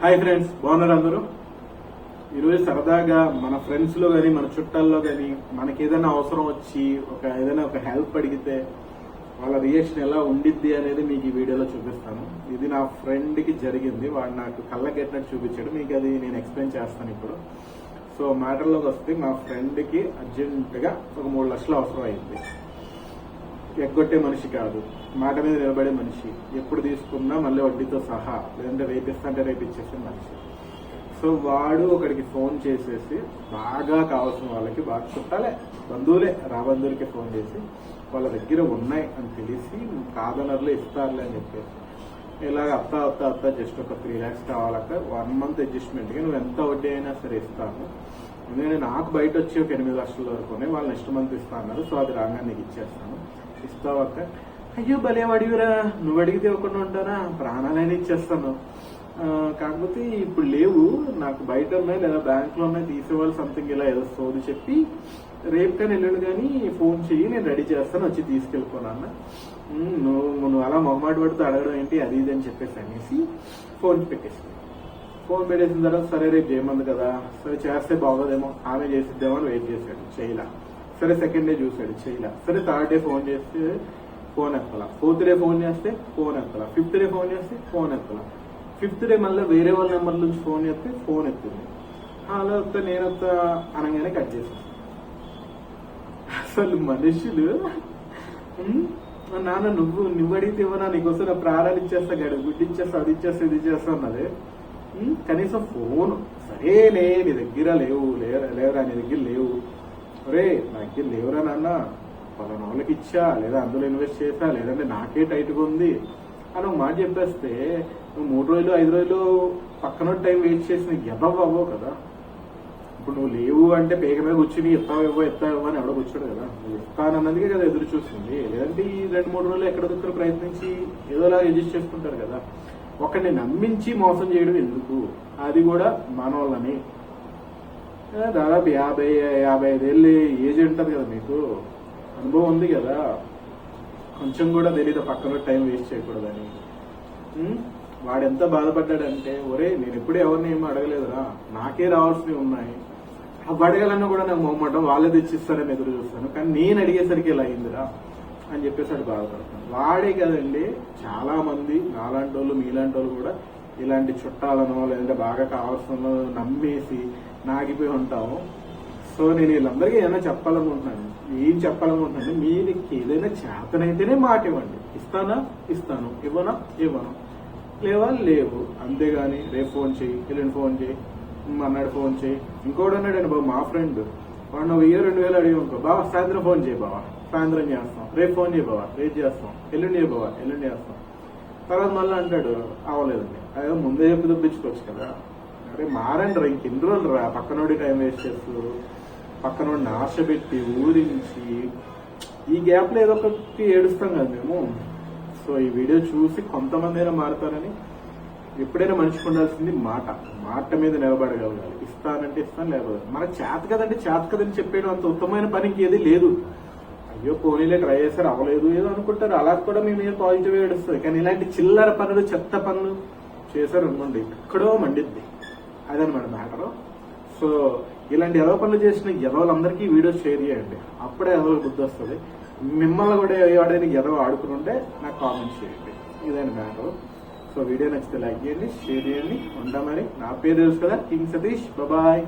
Hi friends బాగున్నారు అందరూ? ఈరోజు సరదాగా మన ఫ్రెండ్స్లో కానీ మన చుట్టాల్లో కానీ మనకి ఏదైనా అవసరం వచ్చి ఒక ఏదైనా ఒక హెల్ప్ అడిగితే వాళ్ళ రియాక్షన్ ఎలా ఉండిద్ది అనేది మీకు ఈ వీడియోలో చూపిస్తాను. ఇది నా ఫ్రెండ్కి జరిగింది. వాడు నాకు కళ్ళకెట్టినట్టు చూపించాడు. మీకు అది నేను ఎక్స్ప్లెయిన్ చేస్తాను ఇప్పుడు. సో మ్యాటర్లోకి వస్తే మా ఫ్రెండ్కి అర్జెంటుగా ఒక మూడు లక్షలు అవసరం అయింది. ఎగ్గొట్టే మనిషి కాదు. మాట మీద నిలబడే మనిషి. ఎప్పుడు తీసుకున్నా మళ్ళీ వడ్డీతో సహా లేదంటే రేపిస్తా అంటే రేపు మనిషి. సో వాడు ఒకడికి ఫోన్ చేసేసి బాగా కావాల్సిన వాళ్ళకి బాగా చుట్టాలే బంధువులే రాబంధువులకి ఫోన్ చేసి వాళ్ళ దగ్గర ఉన్నాయి అని తెలిసి కాదనర్లు ఇస్తారులే అని చెప్పేసి. ఇలాగ అత్త అత్త అత్త జస్ట్ ఒక త్రీ ల్యాక్స్ కావాలక్క వన్ మంత్ అడ్జస్ట్మెంట్కి నువ్వు ఎంత వడ్డీ అయినా సరే ఇస్తాను. ఎందుకంటే నాకు బయట వచ్చి ఒక ఎనిమిది లక్షల వరకునే వాళ్ళు నెక్స్ట్ మంత్ ఇస్తా అన్నారు సో అది రాగానే నీకు ఇచ్చేస్తాను. ఇస్తావు అక్క అయ్యో భలే అడిగిరా నువ్వు అడిగితే ఇవ్వకుండా ఉంటానా? ప్రాణాలైనా ఇచ్చేస్తాను. కాకపోతే ఇప్పుడు లేవు. నాకు బయట ఉన్నాయి లేదా బ్యాంక్లో ఉన్నాయి తీసేవాళ్ళు సంథింగ్ ఇలా ఏదో సోది చెప్పి రేపు కానీ వెళ్ళాడు కానీ ఫోన్ చెయ్యి నేను రెడీ చేస్తాను వచ్చి తీసుకెళ్ళిపోనా అన్న. నువ్వు నువ్వు అలా మొహమాట పడుతూ అడగడం ఏంటి? అది ఇది అని చెప్పేసి అనేసి ఫోన్ పెట్టేసి ఫోన్ పెట్టేసిన తర్వాత సరే రేపు చేయమంది కదా. సరే చేస్తే బాగోదేమో. ఆమె చేసిద్దేమో అని వెయిట్ చేశాడు. చేయలా. సరే సెకండ్ డే చూశాడు చేయలే. సరే థర్డ్ డే ఫోన్ చేస్తే ఫోన్ ఎత్తలా. ఫోర్త్ డే ఫోన్ చేస్తే ఫోన్ ఎత్తలా. ఫిఫ్త్ డే ఫోన్ చేస్తే ఫోన్ ఎత్తలా. ఫిఫ్త్ డే మళ్ళీ వేరే వాళ్ళ నెంబర్ నుంచి ఫోన్ చేస్తే ఫోన్ ఎత్తింది. అలా వస్తే నేను వస్తా అనగానే కట్ చేశాను అసలు మనుషులు నాన్న నువ్వు నువ్వు అడిగితే ఇవ్వనా నీకోసం నా ప్రాణాలు ఇచ్చేస్తా గడు గుడ్డి ఇచ్చేస్తా అది ఇచ్చేస్తా ఇది ఇచ్చేస్తా అన్నది కనీసం ఫోన్ సరేలే నీ దగ్గర లేవు లేరా లేవరా నీ దగ్గర లేవు. ఒరే నా దగ్గర లేవురా నాన్న. పలానా వాళ్ళకి ఇచ్చా లేదా అందులో ఇన్వెస్ట్ చేసా లేదంటే నాకే టైట్గా ఉంది అని ఒక మాట చెప్పేస్తే నువ్వు మూడు రోజులు ఐదు రోజులు పక్కన టైం వేస్ట్ చేసిన ఎదవ అవ్వవు కదా. ఇప్పుడు నువ్వు లేవు అంటే పేగ మీద కూర్చుని ఎత్తావు ఇవ్వ అని ఎవడో కూర్చోడు కదా. నువ్వు ఇస్తానన్నదికే కదా ఎదురు చూసింది. లేదంటే ఈ రెండు మూడు రోజులు ఎక్కడ దగ్గర ప్రయత్నించి ఏదోలా అడ్జస్ట్ చేసుకుంటారు కదా. ఒకరిని నమ్మించి మోసం చేయడం ఎందుకు? అది కూడా మానవాళ్ళని దాదాపు యాభై యాభై ఐదేళ్ళు ఏజ్ ఉంటుంది కదా మీకు? అనుభవం ఉంది కదా? కొంచెం కూడా తెలియదు పక్కన టైం వేస్ట్ చేయకూడదని. వాడు ఎంత బాధపడ్డాడంటే ఒరే నేను ఎప్పుడూ ఎవరిని ఏమీ అడగలేదురా. నాకే రావాల్సినవి ఉన్నాయి. అవి అడగాలన్నా కూడా నాకు మొహమ్మటం వాళ్ళే తెచ్చిస్తారని ఎదురు చూస్తాను. కానీ నేను అడిగేసరికి ఇలా అయిందిరా అని చెప్పేసి వాడు బాధపడతాను వాడే కదండి చాలా మంది నాలాంటి వాళ్ళు మీలాంటి వాళ్ళు కూడా ఇలాంటి చుట్టాలను లేదంటే బాగా కావాల్సిన నమ్మేసి నాగిపోయి ఉంటాము సో నేను వీళ్ళందరికీ ఏమైనా చెప్పాలనుకుంటున్నాను? ఏం చెప్పాలనుకుంటున్నాను? మీకు ఏదైనా చేతనైతేనే మాట ఇవ్వండి. ఇస్తానా? ఇస్తాను. ఇవ్వనా? ఇవ్వను. లేవా? లేవు. అంతేగాని రేపు ఫోన్ చేయి ఎల్లుండి ఫోన్ చేయి అన్నాడు ఫోన్ చేయి. ఇంకోటి అన్నాడండి బాబు? మా ఫ్రెండ్. వాడు నువ్వు వెయ్యి రెండు వేలు అడిగి అనుకో బావా సాయంత్రం ఫోన్ చేయి బావా. సాయంత్రం చేస్తాం. రేపు ఫోన్ చేయి బావా. రేపు చేస్తాం. ఎల్లుండి బావా. ఎల్లుండి చేస్తాం. తర్వాత మళ్ళీ అంటాడు అవలేదండి అదే ముందే చెప్పి తప్పించుకోవచ్చు కదా. అరే మారండి రా ఇంకెన్ని రోజులు రా పక్కనోడి టైం వేస్ట్ చేస్తారు పక్కనోడిని ఆశ పెట్టి ఊరించి. ఈ గ్యాప్లో ఏదో ఒకటి ఏడుస్తాం కదా మేము. సో ఈ వీడియో చూసి కొంతమంది అయినా మారుతారని ఎప్పుడైనా మనిషికి ఉండాల్సింది మాట. మాట మీద నిలబడగలగాలి. ఇస్తానంటే ఇస్తాను లేకపోతే మన చేత కదంటే చేత కదని చెప్పేయడం అంత ఉత్తమమైన పనికి ఏది లేదు. అయ్యో పోనీలే ట్రై చేశారు అవ్వలేదు ఏదో అనుకుంటారు. అలా కూడా మీ మీద పాజిటివ్ ఏడుస్తుంది కానీ ఇలాంటి చిల్లర పనులు చెత్త పనులు చేశారు అనుకోండి ఎక్కడో మండిద్ది. అదనమాట మ్యాటర్ సో ఇలాంటి ఎదవ పనులు చేసిన ఎదవలందరికీ వీడియో షేర్ చేయండి. అప్పుడే ఎదవలు బుద్ధి వస్తుంది. మిమ్మల్ని కూడా ఎవడైనా ఎదవ ఆడుకుని ఉంటే నాకు కామెంట్ చేయండి. ఇదని మ్యాటర్ సో వీడియో నచ్చితే లైక్ చేయండి షేర్ చేయండి. ఉంటా మరి. నా పేరు తెలుసు కదా కింగ్ సతీష్. బాయ్